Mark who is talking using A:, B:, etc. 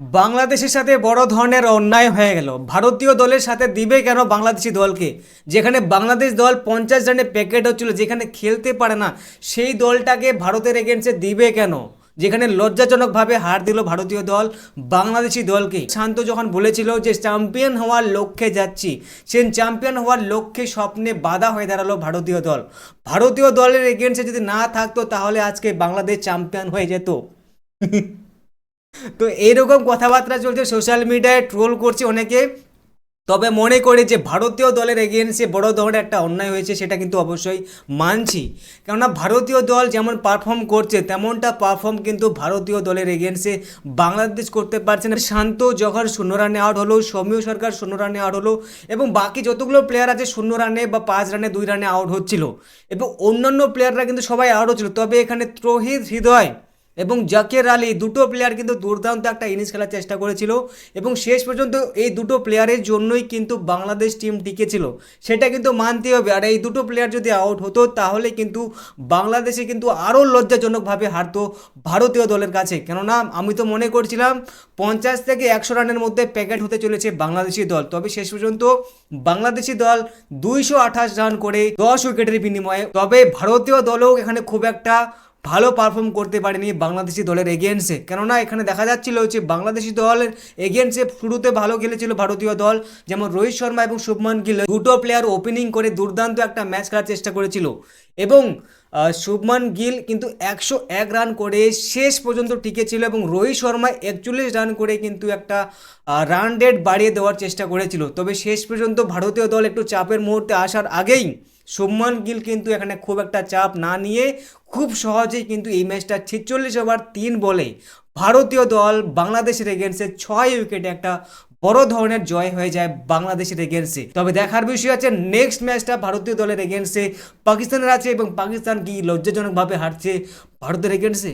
A: বাংলাদেশের সাথে বড় ধরনের অন্যায় হয়ে গেল। ভারতীয় দলের সাথে দিবে কেন বাংলাদেশি দলকে? যেখানে বাংলাদেশ দল পঞ্চাশ রানে প্যাকেট হচ্ছিল, যেখানে খেলতে পারে না, সেই দলটাকে ভারতের এগেনস্টে দিবে কেন? যেখানে লজ্জাজনকভাবে হার দিল ভারতীয় দল বাংলাদেশি দলকে। শান্ত যখন বলেছিল যে চ্যাম্পিয়ন হওয়ার লক্ষ্যে যাচ্ছি। সেই চ্যাম্পিয়ন হওয়ার লক্ষ্যে স্বপ্নে বাধা হয়ে দাঁড়াল ভারতীয় দল। ভারতীয় দলের এগেনস্টে যদি না থাকতো, তাহলে আজকে বাংলাদেশ চ্যাম্পিয়ন হয়ে যেত। তো এইরকম কথাবার্তা চলছে সোশ্যাল মিডিয়ায় ট্রোল করছে অনেকে। তবে মনে করি যে ভারতীয় দলের এগেন্সে বড় ধরনের একটা অন্যায় হয়েছে, সেটা কিন্তু অবশ্যই মানছি। কেননা ভারতীয় দল যেমন পারফর্ম করছে, তেমনটা পারফর্ম কিন্তু ভারতীয় দলের এগেন্সে বাংলাদেশ করতে পারছে না। শান্ত যখন শূন্য রানে আউট হলো, সৌম্য সরকার শূন্য রানে আউট হলো, এবং বাকি যতগুলো প্লেয়ার আছে, শূন্য রানে বা পাঁচ রানে দুই রানে আউট হচ্ছিল। এবং অন্যান্য প্লেয়াররা কিন্তু সবাই আউট হচ্ছিল। তবে এখানে ত্রহিত হৃদয় এবং জাকের আলী দুটো প্লেয়ার কিন্তু দুর্দান্ত একটা ইনিংস খেলার চেষ্টা করেছিল এবং শেষ পর্যন্ত এই দুটো প্লেয়ারের জন্যই কিন্তু বাংলাদেশ টিম টিকেছিল। সেটা কিন্তু মানতে হবে। আর এই দুটো প্লেয়ার যদি আউট হতো, তাহলে কিন্তু বাংলাদেশে কিন্তু আরও লজ্জাজনকভাবে হারতো ভারতীয় দলের কাছে। কেননা, আমি তো মনে করছিলাম, পঞ্চাশ থেকে একশো রানের মধ্যে প্যাকেট হতে চলেছে বাংলাদেশি দল। তবে শেষ পর্যন্ত বাংলাদেশি দল দুইশো আঠাশ রান করে দশ উইকেটের বিনিময়ে, তবে ভারতীয় দলও এখানে খুব একটা ভালো পারফর্ম করতে পারেনি বাংলাদেশি দলের এগেন্সে কেননা এখানে দেখা যাচ্ছিল যে বাংলাদেশি দলের এগেন্সে শুরুতে ভালো খেলেছিল ভারতীয় দল। যেমন রোহিত শর্মা এবং শুভমান গিল দুটো প্লেয়ার ওপেনিং করে দুর্দান্ত একটা ম্যাচ খেলার চেষ্টা করেছিল। এবং শুভমান গিল কিন্তু একশো এক রান করে শেষ পর্যন্ত টিকেছিল এবং রোহিত শর্মা একচল্লিশ রান করে কিন্তু একটা রান রেট বাড়িয়ে দেওয়ার চেষ্টা করেছিল। তবে শেষ পর্যন্ত ভারতীয় দল একটু চাপের মুহূর্তে আসার আগেই শুভমান গিল কিন্তু এখানে খুব একটা চাপ না নিয়ে খুব সহজেই কিন্তু এই ম্যাচটা ছেচল্লিশ ওভার তিন বলে ভারতীয় দল বাংলাদেশের এগেন্সে ছয় উইকেটে একটা বড় ধরনের জয় হয়ে যায় বাংলাদেশের এগেন্সে তবে দেখার বিষয় আছে নেক্সট ম্যাচটা ভারতীয় দলের এগেন্সে পাকিস্তানের আছে এবং পাকিস্তান কি লজ্জাজনকভাবে হারছে ভারতের এগেন্সে